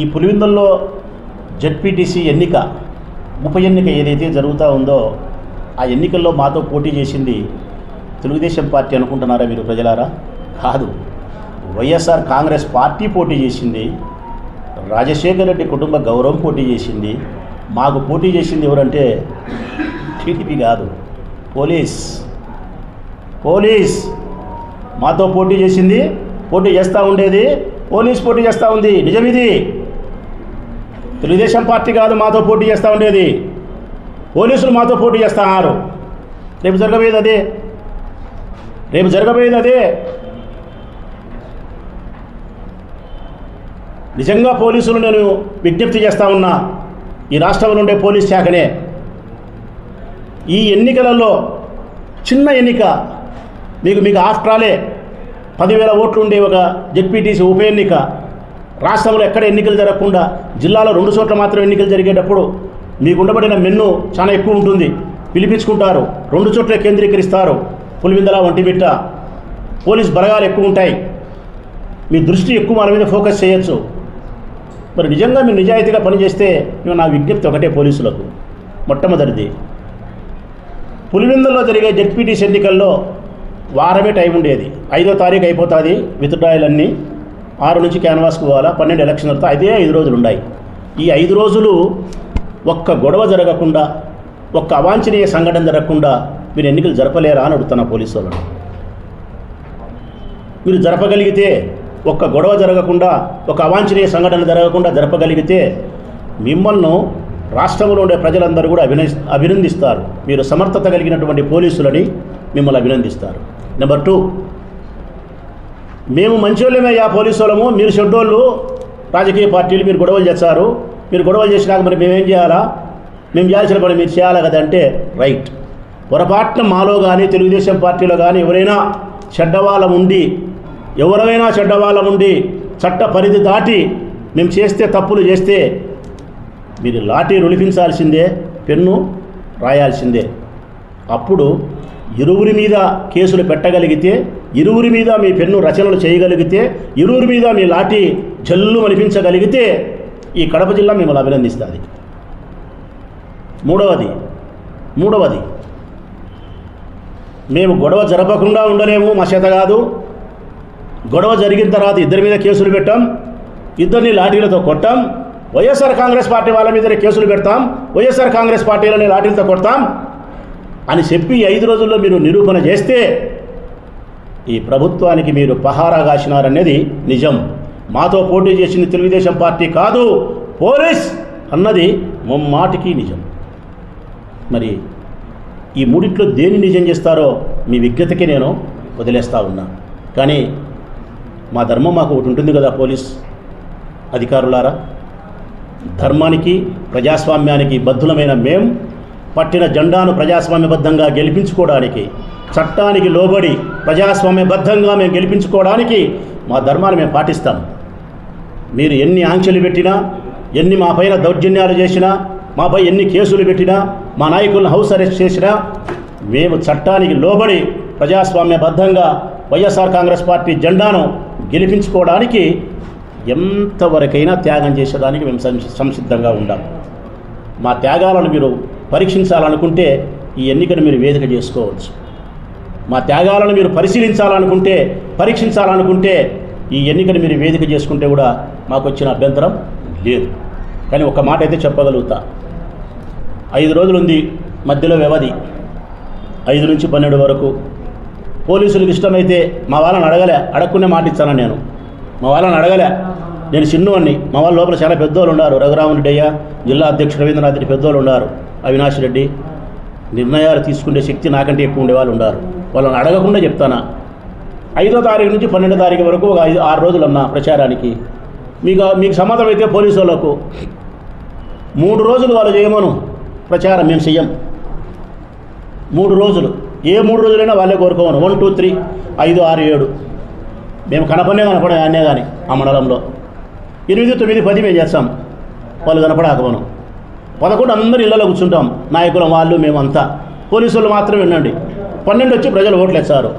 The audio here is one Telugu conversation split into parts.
ఈ పులివిందల్లో జడ్పీటీసీ ఎన్నిక ఉప ఎన్నిక ఏదైతే జరుగుతూ ఉందో ఆ ఎన్నికల్లో మాతో పోటీ చేసింది తెలుగుదేశం పార్టీ అనుకుంటున్నారా మీరు ప్రజలారా? కాదు. వైఎస్ఆర్ కాంగ్రెస్ పార్టీ పోటీ చేసింది రాజశేఖర రెడ్డి కుటుంబ గౌరవం పోటీ చేసింది. మాకు పోటీ చేసింది ఎవరంటే టీడీపీ కాదు పోలీస్. పోలీస్! మాతో పోటీ చేసింది పోటీ చేస్తూ ఉండేది పోలీస్ పోటీ చేస్తూ ఉంది. నిజమిది తెలుగుదేశం పార్టీ కాదు మాతో పోటీ చేస్తూ ఉండేది. పోలీసులు మాతో పోటీ చేస్తున్నారు. రేపు జరగబోయేది అదే. రేపు జరగబోయేది అదే. నిజంగా పోలీసులు నేను విజ్ఞప్తి చేస్తా ఉన్నా ఈ రాష్ట్రంలో ఉండే పోలీస్ శాఖనే. ఈ ఎన్నికలలో చిన్న ఎన్నిక మీకు మీకు ఆఫ్టరాలే పదివేల ఓట్లు ఉండే ఒక జెడ్పీటీసీ ఉప ఎన్నిక. రాష్ట్రంలో ఎక్కడ ఎన్నికలు జరగకుండా జిల్లాలో రెండు చోట్ల మాత్రం ఎన్నికలు జరిగేటప్పుడు మీకు ఉండబడిన మెన్ను చాలా ఎక్కువ ఉంటుంది. పిలిపించుకుంటారు. రెండు చోట్ల కేంద్రీకరిస్తారు. పులివిందల ఒంటిమిట్ట పోలీస్ బలగాలు ఎక్కువ ఉంటాయి. మీ దృష్టి ఎక్కువ మన మీద ఫోకస్ చేయొచ్చు. మరి నిజంగా మీరు నిజాయితీగా పనిచేస్తే మేము నా విజ్ఞప్తి ఒకటే పోలీసులకు. మొట్టమొదటిది. పులివెందుల్లో జరిగే జెడ్పీటీసీ ఎన్నికల్లో వారమే టైం ఉండేది. ఐదో తారీఖు అయిపోతుంది. విత్డ్రాయలన్నీ. ఆరు నుంచి క్యాన్వాస్కి పోవాలా? పన్నెండు ఎలక్షన్ తర్వాత అదే ఐదు రోజులు ఉన్నాయి ఈ ఐదు రోజులు ఒక్క గొడవ జరగకుండా ఒక్క అవాంఛనీయ సంఘటన జరగకుండా మీరు ఎన్నికలు జరపలేరా అని అడుగుతున్నా పోలీసు వాళ్ళని. మీరు జరపగలిగితే ఒక్క గొడవ జరగకుండా ఒక అవాంఛనీయ సంఘటన జరగకుండా జరపగలిగితే మిమ్మల్ని రాష్ట్రంలో ఉండే ప్రజలందరూ కూడా అభిన అభినందిస్తారు. మీరు సమర్థత కలిగినటువంటి పోలీసులని మిమ్మల్ని అభినందిస్తారు. నెంబర్ టూ మేము మంచోళ్ళమయ్యా పోలీసు వాళ్ళము మీరు చెడ్డోళ్ళు. రాజకీయ పార్టీలు మీరు గొడవలు చేస్తారు. మీరు గొడవలు చేసినాక మరి మేమేం చేయాలా? మేము చేయాల్సిన పని మీరు చేయాలా కదంటే రైట్. పొరపాటున మాలో కానీ తెలుగుదేశం పార్టీలో కానీ ఎవరైనా చెడ్డవాళ్ళం ఉండి ఎవరైనా చెడ్డవాళ్ళం ఉండి చట్ట పరిధి దాటి మేము చేస్తే తప్పులు చేస్తే మీరు లాఠీ రులిపించాల్సిందే పెన్ను రాయాల్సిందే. అప్పుడు ఇరువురి మీద కేసులు పెట్టగలిగితే ఇరువురి మీద మీ పెన్ను రచనలు చేయగలిగితే ఇరువురి మీద మీ లాఠీ జల్లు అనిపించగలిగితే ఈ కడప జిల్లా మిమ్మల్ని అభినందిస్తుంది. మూడవది మూడవది మేము గొడవ జరపకుండా ఉండలేము మా చేత కాదు. గొడవ జరిగిన తర్వాత ఇద్దరి మీద కేసులు పెట్టాం ఇద్దరిని లాఠీలతో కొట్టాం వైఎస్ఆర్ కాంగ్రెస్ పార్టీ వాళ్ళ మీదనే కేసులు పెడతాం వైఎస్ఆర్ కాంగ్రెస్ పార్టీలని లాఠీలతో కొడతాం అని చెప్పి ఐదు రోజుల్లో మీరు నిరూపణ చేస్తే ఈ ప్రభుత్వానికి మీరు పహారా కాసినారనేది నిజం. మాతో పోటీ చేసింది తెలుగుదేశం పార్టీ కాదు పోలీస్ అన్నది ముమ్మాటికి నిజం. మరి ఈ మూడిట్లో దేన్ని నిజం చేస్తారో మీ విజ్ఞతకి నేను వదిలేస్తా ఉన్నా. కానీ మా ధర్మం మాకు ఒకటి ఉంటుంది కదా పోలీస్ అధికారులారా? ధర్మానికి ప్రజాస్వామ్యానికి బద్ధులమైన మేము పట్టిన జెండాను ప్రజాస్వామ్యబద్ధంగా గెలిపించుకోవడానికి చట్టానికి లోబడి ప్రజాస్వామ్యబద్ధంగా మేము గెలిపించుకోవడానికి మా ధర్మాన్ని మేము పాటిస్తాం. మీరు ఎన్ని ఆంక్షలు పెట్టినా ఎన్ని మా పైన దౌర్జన్యాలు చేసినా మాపై ఎన్ని కేసులు పెట్టినా మా నాయకులను హౌస్ అరెస్ట్ చేసినా మేము చట్టానికి లోబడి ప్రజాస్వామ్యబద్ధంగా వైఎస్ఆర్ కాంగ్రెస్ పార్టీ జెండాను గెలిపించుకోవడానికి ఎంతవరకైనా త్యాగం చేసేదానికి మేము సంసిద్ధంగా ఉండాలి. మా త్యాగాలను మీరు పరీక్షించాలనుకుంటే ఈ ఎన్నికను మీరు వేదిక చేసుకోవచ్చు. మా త్యాగాలను మీరు పరిశీలించాలనుకుంటే పరీక్షించాలనుకుంటే ఈ ఎన్నికను మీరు వేదిక చేసుకుంటే కూడా మాకు వచ్చిన అభ్యంతరం లేదు. కానీ ఒక మాట అయితే చెప్పగలుగుతా. ఐదు రోజులు ఉంది మధ్యలో వ్యవధి. ఐదు నుంచి పన్నెండు వరకు. పోలీసులకు ఇష్టమైతే మా వాళ్ళని అడగలే అడగకునే మాట ఇచ్చాను నేను? మా వాళ్ళని అడగలే. నేను చిన్నవాడిని మా వాళ్ళ లోపల చాలా పెద్దోళ్ళు ఉన్నారు. రఘురామన్ రెడ్డి అయ్య జిల్లా అధ్యక్షుడు రవీంద్రనాథ్ రెడ్డి పెద్దోళ్ళు ఉన్నారు. అవినాష్ రెడ్డి నిర్ణయాలు తీసుకునే శక్తి నాకంటే ఎక్కువ ఉండేవాళ్ళు ఉన్నారు. వాళ్ళని అడగకుండా చెప్తానా? ఐదో తారీఖు నుంచి పన్నెండో తారీఖు వరకు ఒక ఐదు ఆరు రోజులు అన్నా ప్రచారానికి. మీకు మీకు సమ్మతం అయితే పోలీసు వాళ్ళకు. మూడు రోజులు వాళ్ళు చేయమను. ప్రచారం మేము చెయ్యం. మూడు రోజులు. ఏ మూడు రోజులైనా వాళ్ళే కోరుకోమను. వన్ టూ త్రీ ఐదు ఆరు ఏడు. మేము కనపడే కనపడే అన్నే కానీ ఆ మండలంలో. ఎనిమిది తొమ్మిది పది మేము చేస్తాం. వాళ్ళు కనపడాకమను పదకొండు అందరు ఇళ్ళలో కూర్చుంటాం. నాయకులం వాళ్ళు మేమంతా. పోలీసులు మాత్రం వినండి పన్నెండు వచ్చి ప్రజలు ఓట్లు వేస్తారు.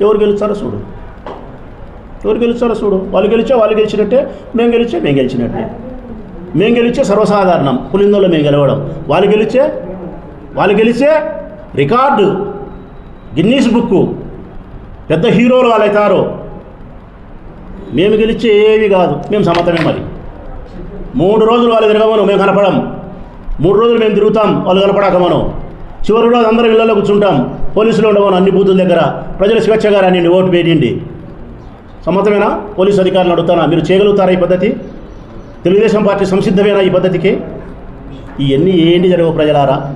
ఎవరు గెలుస్తారో చూడు. ఎవరు గెలుస్తారో చూడు. వాళ్ళు గెలిచే వాళ్ళు గెలిచినట్టే మేము గెలిచే మేము గెలిచినట్టే. మేము గెలిచే సర్వసాధారణం. పులిందులో మేము గెలవడం. వాళ్ళు గెలిచే వాళ్ళు గెలిచే రికార్డు. Guinness book. పెద్ద హీరోలు వాళ్ళు అవుతారు మేము గెలిచే ఏవి కాదు. మేము సమతమే మరి. మూడు రోజులు వాళ్ళు తిరగమను మేము కనపడం మూడు రోజులు మేము తిరుగుతాం వాళ్ళు కనపడాక మనం చివరి రోజు అందరం ఇళ్ళలో కూర్చుంటాం. పోలీసులు ఉండవను అన్ని బూతుల దగ్గర. ప్రజలు స్వేచ్ఛగా రానివ్వండి ఓటు వేయండి. సమ్మతమేనా పోలీసు అధికారులు అడుగుతానా? మీరు చేయగలుగుతారా ఈ పద్ధతి? తెలుగుదేశం పార్టీ సంసిద్ధమేనా ఈ పద్ధతికి? ఇవన్నీ ఏంటి జరగవు ప్రజలారా?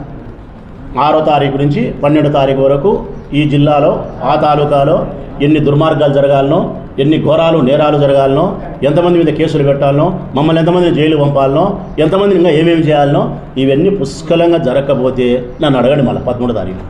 ఆరో తారీఖు నుంచి పన్నెండో తారీఖు వరకు ఈ జిల్లాలో ఆ తాలూకాలో ఎన్ని దుర్మార్గాలు జరగాలనో ఎన్ని ఘోరాలు నేరాలు జరగాలనో ఎంతమంది మీద కేసులు పెట్టాలనో మమ్మల్ని ఎంతమందిని జైలు పంపాలనో ఎంతమందిని ఇంకా ఏమేమి చేయాలనో ఇవన్నీ పుష్కలంగా జరగకపోతే నన్ను అడగండి మళ్ళీ పదమూడు తారీఖు.